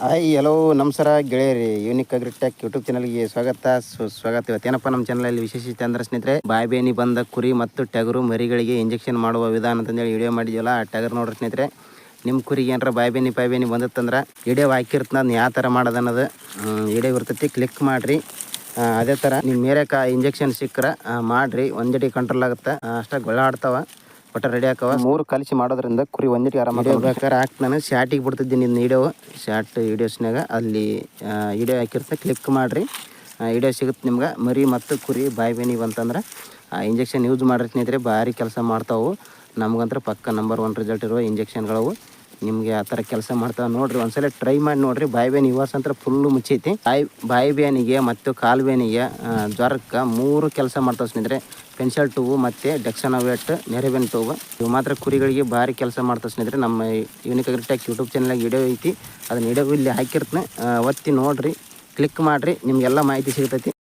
Hi hello ನಮಸ್ಕಾರ ಗೆಳೆಯರಿ. Unique agritech YouTube ಚಾನಲ್ಗೆ ಸ್ವಾಗತ. ಸುಸ್ವಾಗತ ಇವತ್ತೇನಪ್ಪ ನಮ್ಮ ಚಾನಲಲ್ಲಿ ವಿಶೇಷತೆ ಅಂದ್ರೆ ಸ್ನೇಹಿತರೆ ಬಾಯಿ ಬೇನಿ ಬಂದ ಕುರಿ ಮತ್ತು ಟಗರು ಮರಿಗಳಿಗೆ ಇಂಜೆಕ್ಷನ್ ಮಾಡುವ ವಿಧಾನ ಅಂತಂದೇಳಿ ವಿಡಿಯೋ ಮಾಡಿದ್ವಲ್ಲ, ಆ ಟಗರ್ ನೋಡ್ರಿ ಸ್ನೇಹಿತರೆ. ನಿಮ್ಮ ಕುರಿಗೆ ಏನಾರ ಬಾಯಿ ಬೇನಿ ಪಾಯಿ ಬೇನಿ ಬಂದತ್ತಂದ್ರೆ ವಿಡಿಯೋ ಹಾಕಿರ್ತನ ಅದನ್ನ ಯಾವ ಥರ ಮಾಡೋದು ಅನ್ನೋದು ವಿಡಿಯೋ ಇರ್ತೈತಿ. ಕ್ಲಿಕ್ ಮಾಡಿರಿ. ಅದೇ ಥರ ನಿಮ್ಮ ಮೇರೆಕ ಇಂಜೆಕ್ಷನ್ ಸಿಕ್ಕರೆ ಮಾಡಿರಿ. ಒಂದಡಿ ಕಂಟ್ರೋಲ್ ಆಗುತ್ತೆ, ಅಷ್ಟೇ ಗೊಳ್ಳಾಡ್ತಾವ ಒಟ್ಟ ರೆಡಿ ಹಾಕವ. ಮೂರು ಕಲಿಸಿ ಮಾಡೋದ್ರಿಂದ ಕುರಿ ಒಂದಿಟ್ಟು ಆರಾಮ ಬೇಕಾದ್ರೆ ಹಾಕಿ ನಾನು. ಶಾರ್ಟಿಗೆ ಬಿಡ್ತಿದ್ದೀನಿ ನಿನ್ನ ವಿಡಿಯೋ ಶಾರ್ಟ್ ವಿಡಿಯೋಸ್ನಾಗ ಅಲ್ಲಿ ವಿಡಿಯೋ ಹಾಕಿರ್ತ ಕ್ಲಿಕ್ ಮಾಡಿರಿ. ವಿಡಿಯೋ ಸಿಗುತ್ತೆ ನಿಮ್ಗೆ. ಮರಿ ಮತ್ತು ಕುರಿ ಬಾಯಿ ಬೇನಿ ಬಂತಂದ್ರೆ ಇಂಜೆಕ್ಷನ್ ಯೂಸ್ ಮಾಡಿರ್ತೀನಿ ಇದ್ರೆ ಭಾರಿ ಕೆಲಸ ಮಾಡ್ತಾವು. ನಮಗಂತ್ರ ಪಕ್ಕ ನಂಬರ್ ಒನ್ ರಿಸಲ್ಟ್ ಇರುವ ಇಂಜೆಕ್ಷನ್ಗಳವು ನಿಮಗೆ ಆ ಥರ ಕೆಲಸ ಮಾಡ್ತಾವೆ ನೋಡ್ರಿ ಒಂದ್ಸಲ ಟ್ರೈ ಮಾಡಿ ನೋಡ್ರಿ. ಬಾಯಿ ಬೇನಿ ಇವಾಸ ಅಂತ ಫುಲ್ಲು ಮುಚ್ಚೈತಿ. ಬಾಯಿ ಬಾಯಿ ಬೇನಿಗೆ ಮತ್ತು ಕಾಲು ಬೇನಿಗೆ ಆ, ಜ್ವರಕ್ಕೆ ಮೂರು ಕೆಲಸ ಮಾಡ್ತಾವೆ ಸ್ನೇಹಿತರೆ. ಪೆನ್ಸಿಲ್ ಟೂವು ಮತ್ತು ಡೆಕ್ಸನೋವೇಟ್ ನೆರೆಬೆನ್ ಟೂವು ಇವು ಮಾತ್ರ ಕುರಿಗಳಿಗೆ ಭಾರಿ ಕೆಲಸ ಮಾಡ್ತಾವೆ ಸ್ನೇಹಿತರೆ. ನಮ್ಮ ಯೂನಿಕ್ ಅಗ್ರಿಟೆಕ್ ಯೂಟ್ಯೂಬ್ ಚಾನಲಾಗಿ ವಿಡಿಯೋ ಐತಿ. ಅದನ್ನ ವಿಡಿಯೋ ಇಲ್ಲಿ ಹಾಕಿರ್ತೇನೆ. ಒತ್ತಿ ನೋಡ್ರಿ ಕ್ಲಿಕ್ ಮಾಡಿರಿ. ನಿಮಗೆಲ್ಲ ಮಾಹಿತಿ ಸಿಗ್ತೈತಿ.